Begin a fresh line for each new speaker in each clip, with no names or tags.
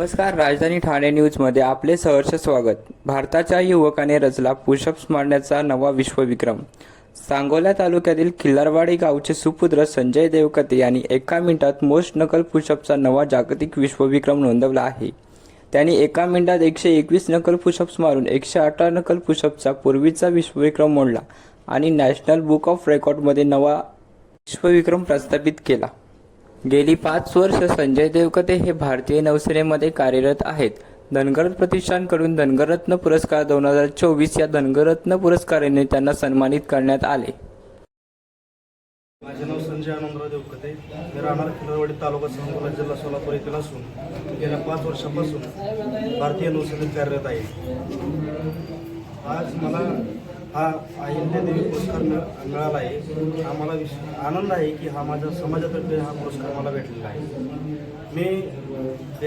नमस्कार राजधानी ठाणे न्यूजमध्ये आपले सहर्ष स्वागत. भारताच्या युवकाने रचला पुशअप्स मारण्याचा नवा विश्वविक्रम. सांगोला तालुक्यातील खिल्लारवाडी गावचे सुपुत्र संजय देवकते यांनी एका मिनिटात मोस्ट नकल पुशअपचा नवा जागतिक विश्वविक्रम नोंदवला आहे. त्यांनी एका मिनिटात एकशे एकवीस नकल पुशअप्स मारून एकशे अठरा नकल पुशअपचा पूर्वीचा विश्वविक्रम मोडला आणि नॅशनल बुक ऑफ रेकॉर्डमध्ये नवा विश्वविक्रम प्रस्थापित केला. गेली पाच वर्ष संजय देवकते हे भारतीय नौसेनेमध्ये कार्यरत आहेत. धनगरत प्रतिष्ठानकडून धनगरत्न पुरस्कार दोन हजार चोवीस या धनगरत्न पुरस्काराने त्यांना सन्मानित करण्यात आले.
माझे नाव संजय आनंदराव देवकते मी राहणार खिलरवाडी तालुका सांगोला जिल्हा सोलापूर येथील असून गेल्या पाच वर्षापासून भारतीय नौसेनेत कार्यरत आहे. आज मला हा अहिल्यादेवी पुरस्कार मिळाला आहे. आम्हाला विश आनंद आहे की हा माझ्या समाजातर्फे हा पुरस्कार मला भेटलेला आहे. मी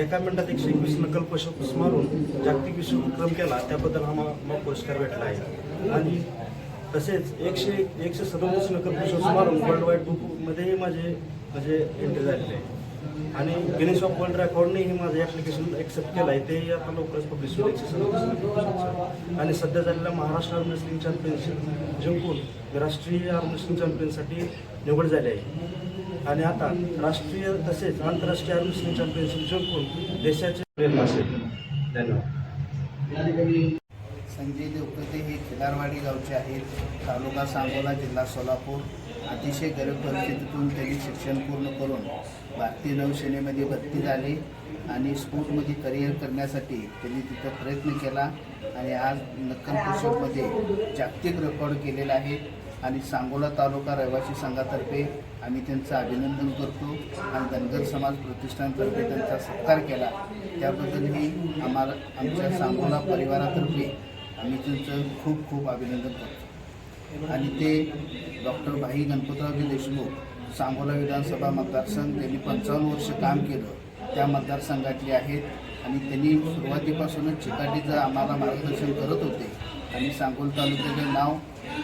एका मिनिटात एकशे एकवीस नकल पुष्प मारून जागतिक विश्वविक्रम केला त्याबद्दल हा मला पुरस्कार भेटला आहे. आणि तसेच एकशे एकशे सदोतीस नकल पुष्प मारून वर्ल्ड वाईड बुकमध्येही माझे म्हणजे एंट्री झालेली आहे. आणि गिनीस ऑफ वर्ल्ड रेकॉर्डनेही माझं ॲप्लिकेशन एक्सेप्ट केलं आहे. तेही आता लवकरच पब्लिश होईल. एकशे आणि सध्या झालेल्या महाराष्ट्र आर्म चॅम्पियनशिप जिंकून मी राष्ट्रीय आर्म चॅम्पियनसाठी निवड झाली आहे. आणि आता राष्ट्रीय तसेच आंतरराष्ट्रीय आर्म रेसलिंग चॅम्पियनशिप जिंकून देशाचे प्रेरणा असेल धन्यवाद.
संजय देवकते हे खिलारवाडी गावचे आहेत. तालुका सांगोला जिल्हा सोलापूर. अतिशय गरीब परिस्थितीतून त्यांनी शिक्षण पूर्ण करून भारतीय नौसेनेमध्ये भरती झाले आणि स्पोर्टमध्ये करिअर करण्यासाठी त्यांनी तिथं प्रयत्न केला आणि आज नक्कल पुषपमध्ये जागतिक रेकॉर्ड केलेला आहे आणि सांगोला तालुका रहिवासी संघातर्फे आम्ही त्यांचं अभिनंदन करतो आणि धनगर समाज प्रतिष्ठानतर्फे त्यांचा सत्कार केला. त्याबद्दलही आम्हाला आमच्या सांगोला परिवारातर्फे आणि त्यांचं खूप खूप अभिनंदन करतो. आणि ते डॉक्टर भाई गणपतरावजी देशमुख सांगोला विधानसभा मतदारसंघ त्यांनी पंचावन्न वर्ष काम केलं. त्या मतदारसंघातले आहेत आणि त्यांनी सुरुवातीपासूनच चिकाटीचं आम्हाला मार्गदर्शन करत होते. आणि सांगोल तालुक्याचे नाव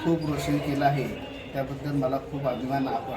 खूप रोशन केलं आहे. त्याबद्दल मला खूप अभिमान वाटतो